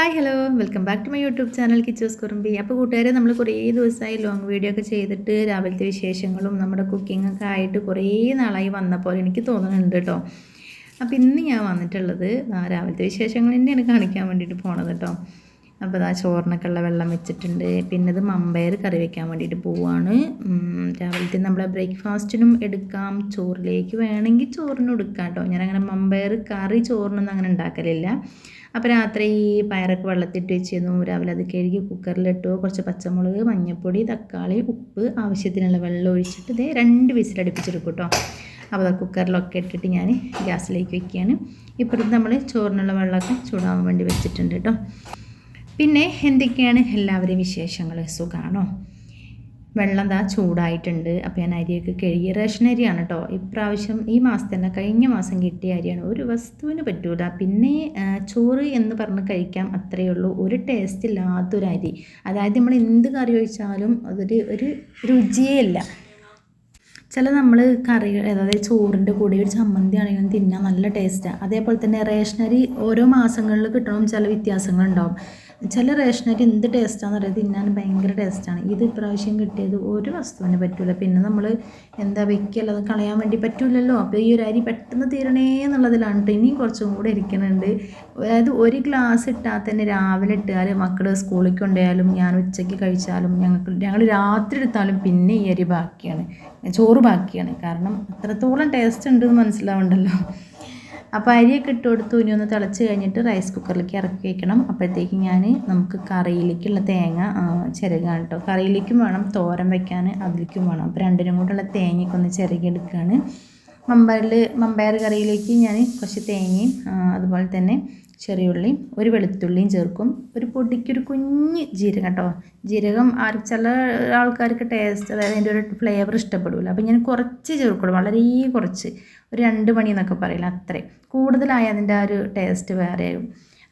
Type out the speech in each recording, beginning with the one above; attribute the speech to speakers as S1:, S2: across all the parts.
S1: Hi hello welcome back to my YouTube channel Kichos Kurumbi അപ്പോൾ കൂട്ടുകാരെ നമ്മൾ കുറേ ദിവസമായി ലോങ് വീഡിയോ ഒക്കെ ചെയ്തിട്ട് രാവിലത്തെ വിശേഷങ്ങളും നമ്മുടെ കുക്കിംഗ് ഒക്കെ ആയിട്ട് കുറേ നാളായി വന്നപ്പോൾ എനിക്ക് തോന്നുന്നുണ്ട് കേട്ടോ അപ്പോൾ ഇന്ന് ഞാൻ വന്നിട്ടുള്ളത് രാവിലത്തെ വിശേഷങ്ങൾ തന്നെയാണ് കാണിക്കാൻ വേണ്ടിയിട്ട് പോണത് കേട്ടോ അപ്പോൾ ആ ചോറിനൊക്കെ ഉള്ള വെള്ളം വെച്ചിട്ടുണ്ട്. പിന്നെ ഇത് മമ്പയർ കറി വെക്കാൻ വേണ്ടിയിട്ട് പോവാണ്. രാവിലത്തെ നമ്മളെ ബ്രേക്ക്ഫാസ്റ്റിനും എടുക്കാം. ചോറിലേക്ക് വേണമെങ്കിൽ ചോറിനും എടുക്കാം കേട്ടോ. ഞാനങ്ങനെ മമ്പയർ കറി ചോറിനൊന്നും അങ്ങനെ ഉണ്ടാക്കലില്ല. അപ്പോൾ രാത്രി ഈ പയറൊക്കെ വെള്ളത്തിട്ട് വെച്ചിരുന്നു. രാവിലെ അത് കഴുകി കുക്കറിലിട്ടു കുറച്ച് പച്ചമുളക് മഞ്ഞൾപ്പൊടി തക്കാളി ഉപ്പ് ആവശ്യത്തിനുള്ള വെള്ളം ഒഴിച്ചിട്ട് ഇതേ രണ്ട് വിസിലടുപ്പിച്ചെടുക്കും കേട്ടോ. അപ്പോൾ അത് കുക്കറിലൊക്കെ ഇട്ടിട്ട് ഞാൻ ഗ്യാസിലേക്ക് വെക്കുകയാണ് ഇപ്പോഴത്തെ നമ്മൾ ചോറിനുള്ള വെള്ളമൊക്കെ ചൂടാവാൻ വേണ്ടി വെച്ചിട്ടുണ്ട് കേട്ടോ. പിന്നെ എന്തൊക്കെയാണ് എല്ലാവരെയും വിശേഷങ്ങൾ? സുഖമാണോ വെള്ളം ദാ ചൂടായിട്ടുണ്ട്. അപ്പോൾ ഞാൻ അരിയൊക്കെ കഴുകി റേഷൻ അരിയാണ് കേട്ടോ ഇപ്രാവശ്യം ഈ മാസത്തെ തന്നെ കഴിഞ്ഞ മാസം കിട്ടിയ അരിയാണ്. ഒരു വസ്തുവിന് പറ്റൂല. പിന്നെ ചോറ് എന്ന് പറഞ്ഞ് കഴിക്കാം അത്രയേ ഉള്ളൂ. ഒരു ടേസ്റ്റ് ഇല്ലാത്തൊരു അരി. അതായത് നമ്മൾ എന്ത് കറി ഒഴിച്ചാലും അതൊരു ഒരു രുചിയേ ഇല്ല. ചില നമ്മൾ കറികൾ അതായത് ചോറിന്റെ കൂടെ ഒരു ചമ്മന്തി ആണെങ്കിലും തിന്നാൻ നല്ല ടേസ്റ്റാണ് അതേപോലെ തന്നെ റേഷനരി ഓരോ മാസങ്ങളിൽ കിട്ടണം ചില വ്യത്യാസങ്ങളുണ്ടാവും. ചില റേഷനരി എന്ത് ടേസ്റ്റാണെന്ന് അറിയാം തിന്നാൻ ഭയങ്കര ടേസ്റ്റാണ്. ഇത് ഇപ്രാവശ്യം കിട്ടിയത് ഒരു വസ്തുവിന് പറ്റില്ല പിന്നെ നമ്മൾ എന്താ വെക്കല്ലോ അത് കളയാൻ വേണ്ടി പറ്റില്ലല്ലോ അപ്പോൾ ഈ ഒരു അരി പെട്ടെന്ന് തീരണേ എന്നുള്ളതിലാണ് കേട്ടോ. ഇനിയും കുറച്ചും കൂടെ ഇരിക്കുന്നുണ്ട് അതായത് ഒരു ഗ്ലാസ് ഇട്ടാൽ തന്നെ രാവിലെ ഇട്ടാൽ മക്കൾ സ്കൂളിൽ കൊണ്ടുപോയാലും ഞാൻ ഉച്ചയ്ക്ക് കഴിച്ചാലും ഞങ്ങൾക്ക് ഞങ്ങൾ രാത്രി എടുത്താലും പിന്നെ ഈ അരി ബാക്കിയാണ്. ചോറ് ബാക്കിയാണ്. കാരണം അത്രത്തോളം ടേസ്റ്റ് ഉണ്ട് എന്ന് മനസ്സിലാവുണ്ടല്ലോ. അപ്പോൾ അരിയൊക്കെ ഇട്ട് കൊടുത്ത് ഇനി ഒന്ന് തിളച്ച് കഴിഞ്ഞിട്ട് റൈസ് കുക്കറിലേക്ക് ഇറക്കി വയ്ക്കണം അപ്പോഴത്തേക്ക് ഞാൻ നമുക്ക് കറിയിലേക്കുള്ള തേങ്ങ ചിരകാണ് കേട്ടോ കറിയിലേക്കും വേണം തോരൻ വയ്ക്കാൻ അതിലേക്കും വേണം. അപ്പോൾ രണ്ടിനും കൂടെയുള്ള തേങ്ങയൊക്കെ ഒന്ന് ചിരകിയെടുക്കുകയാണ് മമ്പയറിൽ മമ്പയർ കറിയിലേക്ക് ഞാൻ കുറച്ച് തേങ്ങയും അതുപോലെ തന്നെ ചെറിയുള്ളിയും ഒരു വെളുത്തുള്ളിയും ചേർക്കും. ഒരു പൊടിക്കൊരു കുഞ്ഞ് ജീരകം കേട്ടോ. ജീരകം ആർ ചില ആൾക്കാർക്ക് ടേസ്റ്റ് അതായത് അതിന്റെ ഒരു ഫ്ലേവർ ഇഷ്ടപ്പെടില്ല അപ്പോൾ ഞാൻ കുറച്ച് ചേർക്കുള്ളൂ വളരെ കുറച്ച്. ഒരു രണ്ട് മണി എന്നൊക്കെ പറയില്ല അത്രയും. കൂടുതലായ അതിന്റെ ആ ഒരു ടേസ്റ്റ് വേറെ ആകും.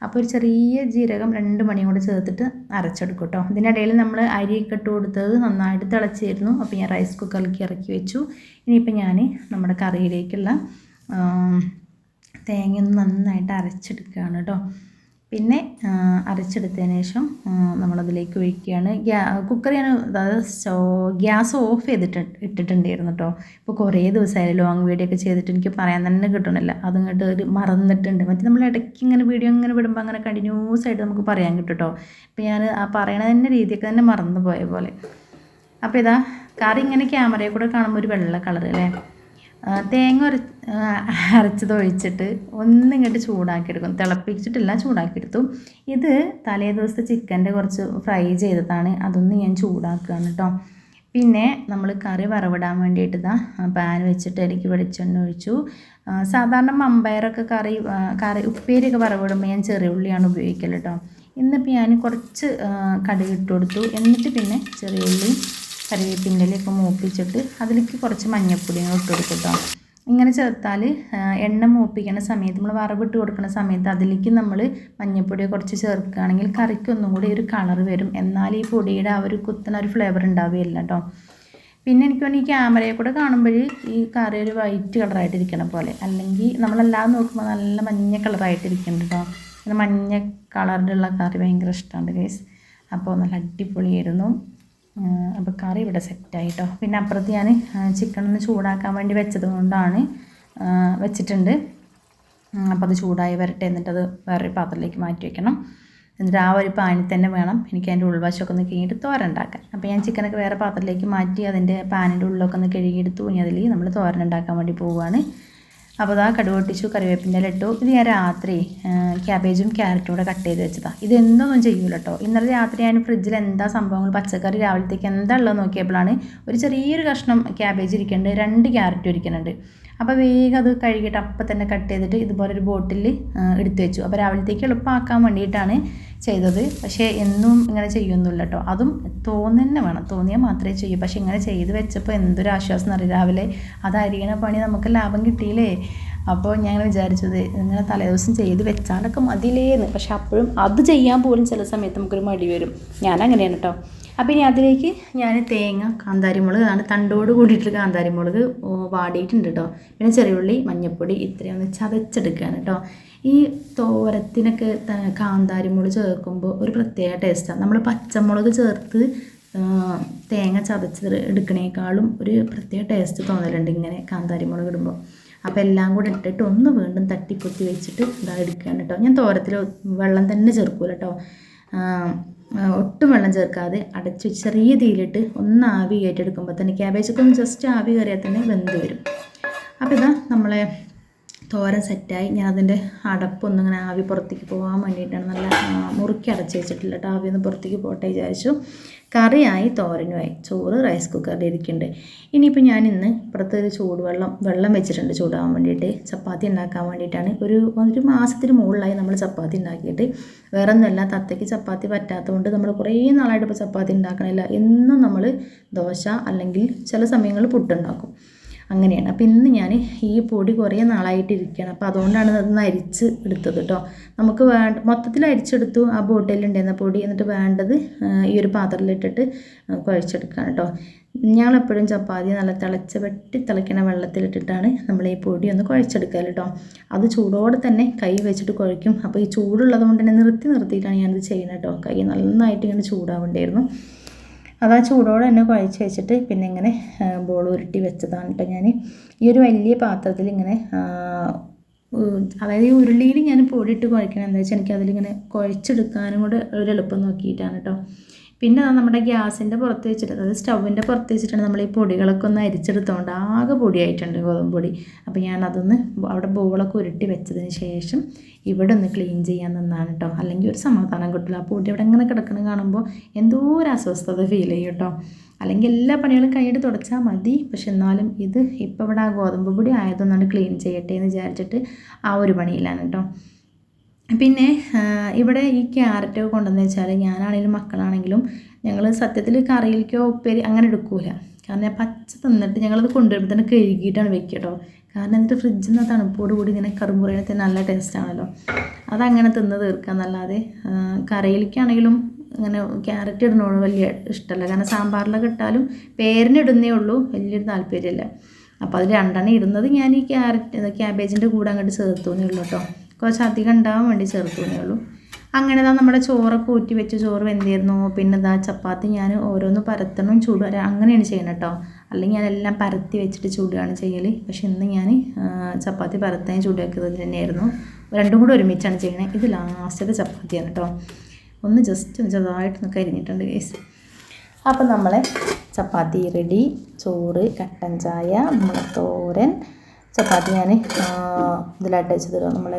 S1: അപ്പോൾ ഒരു ചെറിയ ജീരകം രണ്ട് മണിയും കൂടെ ചേർത്തിട്ട് അരച്ചെടുക്കും കേട്ടോ. ഇതിനിടയിൽ നമ്മൾ അരി ഇട്ട് കൊടുത്തത് നന്നായിട്ട് തിളച്ചിരുന്നു. അപ്പോൾ ഞാൻ റൈസ് കുക്കറിലേക്ക് ഇറക്കി വെച്ചു. ഇനിയിപ്പോൾ ഞാൻ നമ്മുടെ കറിയിലേക്കുള്ള തേങ്ങ ഒന്ന് നന്നായിട്ട് അരച്ചെടുക്കുകയാണ് കേട്ടോ പിന്നെ അരച്ചെടുത്തതിന് ശേഷം നമ്മളതിലേക്ക് ഒഴിക്കുകയാണ്. ഗ്യാ കുക്കർ ഞാൻ അതായത് സ്റ്റോ ഗ്യാസ് ഓഫ് ചെയ്തിട്ട് ഇട്ടിട്ടുണ്ടായിരുന്നു കേട്ടോ ഇപ്പോൾ കുറേ ദിവസമായി ലോങ് വീഡിയോ ഒക്കെ ചെയ്തിട്ട് എനിക്ക് പറയാൻ തന്നെ കിട്ടണില്ല. അതങ്ങോട്ട് ഒരു മറന്നിട്ടുണ്ട്. മറ്റേ നമ്മൾ ഇടയ്ക്ക് ഇങ്ങനെ വീഡിയോ ഇങ്ങനെ വിടുമ്പോൾ അങ്ങനെ കണ്ടിന്യൂസ് ആയിട്ട് നമുക്ക് പറയാൻ കിട്ടും കേട്ടോ ഇപ്പോൾ ഞാൻ ആ പറയണ തന്നെ രീതിയൊക്കെ തന്നെ മറന്നു പോയ പോലെ. അപ്പോൾ ഇതാ കറി ഇങ്ങനെ ക്യാമറയിൽ കൂടെ കാണുമ്പോൾ ഒരു വെള്ള കളർ അല്ലേ? തേങ്ങ ഒരു അരച്ചത് ഒഴിച്ചിട്ട് ഒന്നിങ്ങോട്ട് ചൂടാക്കിയെടുക്കും. തിളപ്പിച്ചിട്ടില്ല ചൂടാക്കിയെടുത്തു. ഇത് തലേ ദിവസത്തെ ചിക്കന്റെ കുറച്ച് ഫ്രൈ ചെയ്തതാണ്. അതൊന്ന് ഞാൻ ചൂടാക്കുകയാണ് കേട്ടോ പിന്നെ നമ്മൾ കറി വറവിടാൻ വേണ്ടിയിട്ട് ഇതാ പാൻ വെച്ചിട്ട് എനിക്ക് വെളിച്ചെണ്ണ ഒഴിച്ചു. സാധാരണ മമ്പയറൊക്കെ കറി കറി ഉപ്പേരിയൊക്കെ വറവിടുമ്പോൾ ഞാൻ ചെറിയ ഉള്ളിയാണ് ഉപയോഗിക്കൽ കേട്ടോ ഇന്നിപ്പോൾ ഞാൻ കുറച്ച് കടുകിട്ട് കൊടുത്തു. എന്നിട്ട് പിന്നെ ചെറിയ ഉള്ളി കറിവേപ്പിന്റെ ഇലയൊക്കെ മൂപ്പിച്ചിട്ട് അതിലേക്ക് കുറച്ച് മഞ്ഞൾപ്പൊടി ഇട്ട് കൊടുക്കും കേട്ടോ ഇങ്ങനെ ചേർത്താൽ എണ്ണ മൂപ്പിക്കുന്ന സമയത്ത് നമ്മൾ വറവിട്ട് കൊടുക്കുന്ന സമയത്ത് അതിലേക്ക് നമ്മൾ മഞ്ഞൾപ്പൊടി കുറച്ച് ചേർക്കുകയാണെങ്കിൽ കറിക്ക് ഒന്നും കൂടി ഒരു കളർ വരും. എന്നാൽ ഈ പൊടിയുടെ ആ ഒരു കുത്തുന്ന ഒരു ഫ്ലേവർ ഉണ്ടാവുകയില്ല കേട്ടോ പിന്നെ എനിക്ക് തോന്നുന്നു ഈ ക്യാമറയെ കൂടെ കാണുമ്പോൾ ഈ കറി ഒരു വൈറ്റ് കളറായിട്ടിരിക്കണ പോലെ. അല്ലെങ്കിൽ നമ്മളെല്ലാം നോക്കുമ്പോൾ നല്ല മഞ്ഞ കളറായിട്ടിരിക്കുന്നുണ്ട് കേട്ടോ മഞ്ഞ കളറിലുള്ള കറി ഭയങ്കര ഇഷ്ടമാണ് ഗൈസ് അപ്പോൾ നല്ല അടിപൊളിയായിരുന്നു. അപ്പോൾ കറി ഇവിടെ സെറ്റായിട്ടോ പിന്നെ അപ്പുറത്ത് ഞാൻ ചിക്കൻ ഒന്ന് ചൂടാക്കാൻ വേണ്ടി വെച്ചത് കൊണ്ടാണ് വെച്ചിട്ടുണ്ട്. അപ്പോൾ അത് ചൂടായി വരട്ടെ എന്നിട്ട് അത് വേറൊരു പാത്രത്തിലേക്ക് മാറ്റി വെക്കണം. എന്നിട്ട് ആ ഒരു പാനിൽ തന്നെ വേണം. എനിക്ക് അതിന്റെ ഉൾവശമൊക്കെ ഒന്ന് കഴുകിയിട്ട് തോരൻ ഉണ്ടാക്കാൻ. അപ്പോൾ ഞാൻ ചിക്കനൊക്കെ വേറെ പാത്രത്തിലേക്ക് മാറ്റി അതിന്റെ പാനിന്റെ ഉള്ളിലൊക്കെ ഒന്ന് കഴുകിയെടുത്തു ഇനി അതിൽ നമ്മൾ തോരൻ ഉണ്ടാക്കാൻ വേണ്ടി പോവുകയാണ്. അപ്പോൾ അതാ കടുക് പൊട്ടിച്ചു കറിവേപ്പിന്റെ ഇട്ടു. ഇത് ഞാൻ രാത്രി ക്യാബേജും ക്യാരറ്റും കൂടെ കട്ട് ചെയ്ത് വെച്ചതാണ് ഇതെന്തൊന്നും ചെയ്യൂല കേട്ടോ ഇന്നലെ രാത്രി ഞാൻ ഫ്രിഡ്ജിൽ എന്താ സംഭവങ്ങൾ? പച്ചക്കറി രാവിലത്തേക്ക് എന്താ ഉള്ളത് നോക്കിയപ്പോഴാണ് ഒരു ചെറിയൊരു കഷ്ണം ക്യാബേജ് ഇരിക്കുന്നുണ്ട് രണ്ട് ക്യാരറ്റും ഇരിക്കുന്നുണ്ട്. അപ്പോൾ വേഗം അത് കഴുകിയിട്ട് അപ്പം തന്നെ കട്ട് ചെയ്തിട്ട് ഇതുപോലെ ഒരു ബോട്ടിൽ എടുത്തു വെച്ചു. അപ്പോൾ രാവിലത്തേക്ക് എളുപ്പമാക്കാൻ വേണ്ടിയിട്ടാണ് ചെയ്തത്. പക്ഷേ എന്നും ഇങ്ങനെ ചെയ്യൊന്നുമില്ല കേട്ടോ അതും തോന്നുന്നെ വേണം. തോന്നിയാൽ മാത്രമേ ചെയ്യൂ. പക്ഷേ ഇങ്ങനെ ചെയ്ത് വെച്ചപ്പോൾ എന്തൊരു ആശ്വാസം എന്നറിയാം രാവിലെ അതായിരിക്കണ പണി നമുക്ക് ലാഭം കിട്ടിയില്ലേ? അപ്പോൾ ഞാൻ വിചാരിച്ചത് ഇങ്ങനെ തലേദിവസം ചെയ്ത് വെച്ചാലൊക്കെ മതിലേന്ന് പക്ഷേ അപ്പോഴും അത് ചെയ്യാൻ പോലും ചില സമയത്ത് നമുക്കൊരു മടി വരും. ഞാൻ അങ്ങനെയാണ് കേട്ടോ അപ്പോൾ ഇനി അതിലേക്ക് ഞാൻ തേങ്ങ കാന്താരിമുളക് അതാണ് തണ്ടോട് കൂടിയിട്ട് കാന്താരിമുളക് മുളക് വാടിയിട്ടുണ്ട് കേട്ടോ പിന്നെ ചെറിയുള്ളി മഞ്ഞൾപ്പൊടി ഇത്രയും ഒന്ന് ചതച്ചെടുക്കുകയാണ് കേട്ടോ ഈ തോരത്തിനൊക്കെ കാന്താരി കാന്താരിമുളക് ചേർക്കുമ്പോൾ ഒരു പ്രത്യേക ടേസ്റ്റാണ് നമ്മൾ പച്ചമുളക് ചേർത്ത് തേങ്ങ ചതച്ച് എടുക്കണേക്കാളും ഒരു പ്രത്യേക ടേസ്റ്റ് തോന്നലുണ്ട് ഇങ്ങനെ കാന്താരിമുളക് ഇടുമ്പോൾ അപ്പോൾ എല്ലാം കൂടെ ഇട്ടിട്ട് ഒന്ന് വീണ്ടും തട്ടിപ്പൊത്തി വെച്ചിട്ട് ഇതാ എടുക്കുകയാണ് കേട്ടോ ഞാൻ തോരത്തിൽ വെള്ളം തന്നെ ചേർക്കൂല കേട്ടോ ഒട്ടും വെള്ളം ചേർക്കാതെ അടച്ച് ചെറിയ തീയിലിട്ട് ഒന്ന് ആവി കയറ്റെടുക്കുമ്പോൾ തന്നെ ക്യാബേജൊക്കെ ഒന്ന് ജസ്റ്റ് ആവി കയറിയാൽ തന്നെ വെന്ത് വരും. അപ്പോൾ ഇതാ നമ്മളെ തോരൻ സെറ്റായി ഞാൻ അതിന്റെ അടപ്പൊന്നും ഇങ്ങനെ ആവി പുറത്തേക്ക് പോകാൻ വേണ്ടിയിട്ടാണ് നല്ല മുറുക്കി അടച്ച് വെച്ചിട്ടില്ല കേട്ടോ. ആവി ഒന്ന് പുറത്തേക്ക് പോട്ടെ വിചാരിച്ചു. കറിയായി തോരനുമായി. ചോറ് റൈസ് കുക്കറിൽ ഇരിക്കുന്നുണ്ട് ഇനിയിപ്പോൾ ഞാൻ ഇന്ന് ഇപ്പുറത്ത് ഒരു ചൂടുവെള്ളം വെള്ളം വെച്ചിട്ടുണ്ട് ചൂടാവാൻ വേണ്ടിയിട്ട്. ചപ്പാത്തി ഉണ്ടാക്കാൻ വേണ്ടിയിട്ടാണ്. ഒരു ഒരു മാസത്തിന് മുകളിലായി നമ്മൾ ചപ്പാത്തി ഉണ്ടാക്കിയിട്ട്. വേറെ ഒന്നുമല്ല തത്തയ്ക്ക് ചപ്പാത്തി പറ്റാത്തതുകൊണ്ട് നമ്മൾ കുറേ നാളായിട്ട് ഇപ്പോൾ ചപ്പാത്തി ഉണ്ടാക്കണില്ല. എന്നും നമ്മൾ ദോശ അല്ലെങ്കിൽ ചില സമയങ്ങളിൽ പുട്ടുണ്ടാക്കും. അങ്ങനെയാണ്. അപ്പോൾ ഇന്ന് ഞാൻ ഈ പൊടി കുറേ നാളായിട്ട് ഇരിക്കുകയാണ് അപ്പോൾ അതുകൊണ്ടാണ് അതൊന്ന് അരിച്ച് എടുത്തത് കേട്ടോ നമുക്ക് വേണ്ട മൊത്തത്തിൽ അരിച്ചെടുത്തു ആ ബോട്ടിലുണ്ടായിരുന്ന പൊടി എന്നിട്ട് വേണ്ടത് ഈ ഒരു പാത്രത്തിലിട്ടിട്ട് കുഴച്ചെടുക്കുകയാണ് കേട്ടോ ഞങ്ങളെപ്പോഴും ചപ്പാത്തി നല്ല തിളച്ച വെട്ടി തിളയ്ക്കണ വെള്ളത്തിലിട്ടിട്ടാണ് നമ്മൾ ഈ പൊടി ഒന്ന് കുഴച്ചെടുക്കുക കേട്ടോ അത് ചൂടോടെ തന്നെ കൈ വെച്ചിട്ട് കുഴയ്ക്കും. അപ്പോൾ ഈ ചൂടുള്ളത് കൊണ്ട് തന്നെ നിർത്തി നിർത്തിയിട്ടാണ് ഞാനിത് ചെയ്യുന്നത് കേട്ടോ കൈ നന്നായിട്ട് ഇങ്ങനെ ചൂടാവേണ്ടിയിരുന്നു. അത് ആ ചൂടോടെ തന്നെ കുഴച്ച് വെച്ചിട്ട് പിന്നെ ഇങ്ങനെ ബോൾ ഉരുട്ടി വെച്ചതാണ് കേട്ടോ ഞാൻ ഈ ഒരു വലിയ പാത്രത്തിൽ ഇങ്ങനെ അതായത് ഈ ഉരുളിയിൽ ഞാൻ പൊടിയിട്ട് കുഴക്കണം എന്താ വെച്ചാൽ എനിക്കതിലിങ്ങനെ കുഴച്ചെടുക്കാനും കൂടെ ഒരു എളുപ്പം നോക്കിയിട്ടാണ് കേട്ടോ പിന്നെ നമ്മുടെ ഗ്യാസിന്റെ പുറത്ത് വെച്ചിട്ട് അതായത് സ്റ്റൗവിന്റെ പുറത്ത് വെച്ചിട്ടാണ് നമ്മൾ ഈ പൊടികളൊക്കെ ഒന്ന് അരിച്ചെടുത്തോണ്ട് ആകെ പൊടിയായിട്ടുണ്ട് ഗോതമ്പ് പൊടി. അപ്പോൾ ഞാൻ അതൊന്ന് അവിടെ ബോളൊക്കെ ഉരുട്ടി വെച്ചതിന് ശേഷം ഇവിടെ ഒന്ന് ക്ലീൻ ചെയ്യാൻ നിന്നാണ് കേട്ടോ അല്ലെങ്കിൽ ഒരു സമാധാനം കിട്ടില്ല ആ പൊടി അവിടെ ഇങ്ങനെ കിടക്കണം കാണുമ്പോൾ എന്തോ ഒരു അസ്വസ്ഥത ഫീൽ ചെയ്യും കേട്ടോ അല്ലെങ്കിൽ എല്ലാ പണികളും കൈയിട്ട് തുടച്ചാൽ മതി. പക്ഷെ എന്നാലും ഇത് ഇപ്പോൾ ഇവിടെ ആ ഗോതമ്പ് പൊടി ആയതൊന്നാണ് ക്ലീൻ ചെയ്യട്ടെ എന്ന് വിചാരിച്ചിട്ട് ആ ഒരു പണിയിലാണ് കേട്ടോ പിന്നെ ഇവിടെ ഈ ക്യാരറ്റ് കൊണ്ടുവന്ന് വെച്ചാൽ ഞാനാണെങ്കിലും മക്കളാണെങ്കിലും ഞങ്ങൾ സത്യത്തിൽ കറിയിലേക്കോ ഉപ്പേരി അങ്ങനെ എടുക്കൂല. കാരണം പച്ച തിന്നിട്ട് ഞങ്ങളത് കൊണ്ടുവരുമ്പോൾ തന്നെ കഴുകിയിട്ടാണ് വെക്കുക കേട്ടോ കാരണം എന്നിട്ട് ഫ്രിഡ്ജിൽ നിന്ന് തണുപ്പോട് കൂടി ഇങ്ങനെ കറുമുറയിനത്തെ നല്ല ടേസ്റ്റാണല്ലോ അതങ്ങനെ തിന്ന് തീർക്കാന്നല്ലാതെ എന്നല്ലാതെ കറിയിലേക്കാണെങ്കിലും അങ്ങനെ ക്യാരറ്റ് ഇടുന്നോട് വലിയ ഇഷ്ടമല്ല കാരണം സാമ്പാറിലൊക്കെ ഇട്ടാലും പേരിനിടുന്നേ ഉള്ളൂ വലിയൊരു താല്പര്യമില്ല അപ്പോൾ അത് രണ്ടെണ്ണം ഇടുന്നത് ഞാൻ ഈ ക്യാരറ്റ് ക്യാബേജിന്റെ കൂടെ അങ്ങോട്ട് ചേർത്തു എന്നേ ഉള്ളൂ കേട്ടോ കുറച്ച് അധികം ഉണ്ടാവാൻ വേണ്ടി ചേർക്കുന്നേ ഉള്ളൂ. അങ്ങനെ ഇതാ നമ്മുടെ ചോറൊക്കെ ഊറ്റി വെച്ച് ചോറ് വെന്തിരുന്നു. പിന്നെ ഇതാ ചപ്പാത്തി ഞാൻ ഓരോന്ന് പരത്തണം ചൂടുക അങ്ങനെയാണ് ചെയ്യണം കേട്ടോ അല്ലെങ്കിൽ ഞാനെല്ലാം പരത്തി വെച്ചിട്ട് ചൂടുകയാണ് ചെയ്യൽ പക്ഷെ ഇന്ന് ഞാൻ ചപ്പാത്തി പരത്താൻ ചൂടാക്കുന്നത് തന്നെയായിരുന്നു. രണ്ടും കൂടെ ഒരുമിച്ചാണ് ചെയ്യണത് ഇത് ലാസ്റ്റത്തെ ചപ്പാത്തിയാണ് കേട്ടോ ഒന്ന് ജസ്റ്റ് ഒന്ന് ചെറുതായിട്ടൊന്ന് കരിഞ്ഞിട്ടുണ്ട് കേസ് അപ്പം നമ്മളെ ചപ്പാത്തി റെഡി ചോറ് കട്ടൻ ചായ നമ്മളെ തോരൻ ചപ്പാത്തി ഞാൻ ഇതിലായിട്ട് വെച്ചത് നമ്മൾ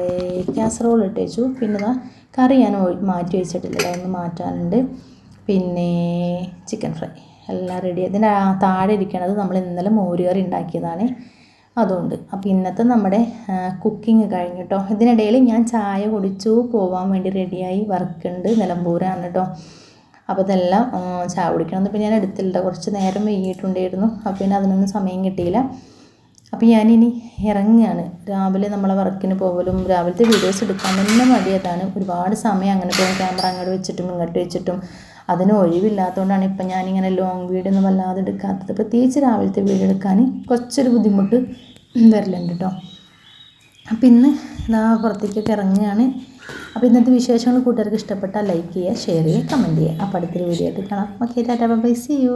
S1: കാസറോൾ ഇട്ട് വെച്ചു. പിന്നെ ഇതാ കറി ഞാൻ മാറ്റി വെച്ചിട്ടില്ല. ഒന്ന് മാറ്റാനുണ്ട്. പിന്നെ ചിക്കൻ ഫ്രൈ എല്ലാം റെഡി ഇതിന്റെ താഴെ ഇരിക്കണത് നമ്മൾ ഇന്നലെ മോരുകറി ഉണ്ടാക്കിയതാണ്. അതുകൊണ്ട് അപ്പോൾ ഇന്നത്തെ നമ്മുടെ കുക്കിംഗ് കഴിഞ്ഞു കേട്ടോ ഇതിനിടയിൽ ഞാൻ ചായ കുടിച്ചു. പോവാൻ വേണ്ടി റെഡിയായി വർക്കുണ്ട് നിലമ്പൂരാണ് കേട്ടോ അപ്പോൾ ഇതെല്ലാം ചായ കുടിക്കണം. പിന്നെ ഞാൻ എടുത്തില്ല കുറച്ച് നേരം വൈകിട്ടുണ്ടായിരുന്നു. അപ്പോൾ പിന്നെ അതിനൊന്നും സമയം കിട്ടിയില്ല. അപ്പോൾ ഞാനിനി ഇറങ്ങുകയാണ് രാവിലെ നമ്മളെ വർക്കിന് പോകലും രാവിലത്തെ വീഡിയോസ് എടുക്കാൻ തന്നെ മടിയതാണ് ഒരുപാട് സമയം അങ്ങനെ പോകും ക്യാമറ അങ്ങോട്ട് വെച്ചിട്ടും ഇങ്ങോട്ട് വെച്ചിട്ടും അതിന് ഒഴിവില്ലാത്തതുകൊണ്ടാണ് ഇപ്പം ഞാനിങ്ങനെ ലോങ് വീഡിയോ ഒന്നും വല്ലാതെ എടുക്കാത്തത്. പ്രത്യേകിച്ച് രാവിലത്തെ വീഡിയോ എടുക്കാൻ കുറച്ചൊരു ബുദ്ധിമുട്ട് വരലുണ്ട് കേട്ടോ അപ്പം ഇന്ന് ഇതാ പുറത്തേക്കൊക്കെ ഇറങ്ങുകയാണ്. അപ്പോൾ ഇന്നത്തെ വിശേഷങ്ങൾ കൂട്ടുകാർക്ക് ഇഷ്ടപ്പെട്ടാൽ ലൈക്ക് ചെയ്യുക ഷെയർ ചെയ്യുക കമന്റ് ചെയ്യുക. അപ്പോൾ അടുത്തൊരു വീഡിയോ ആയിട്ട് കാണാം. Okay tata bye see you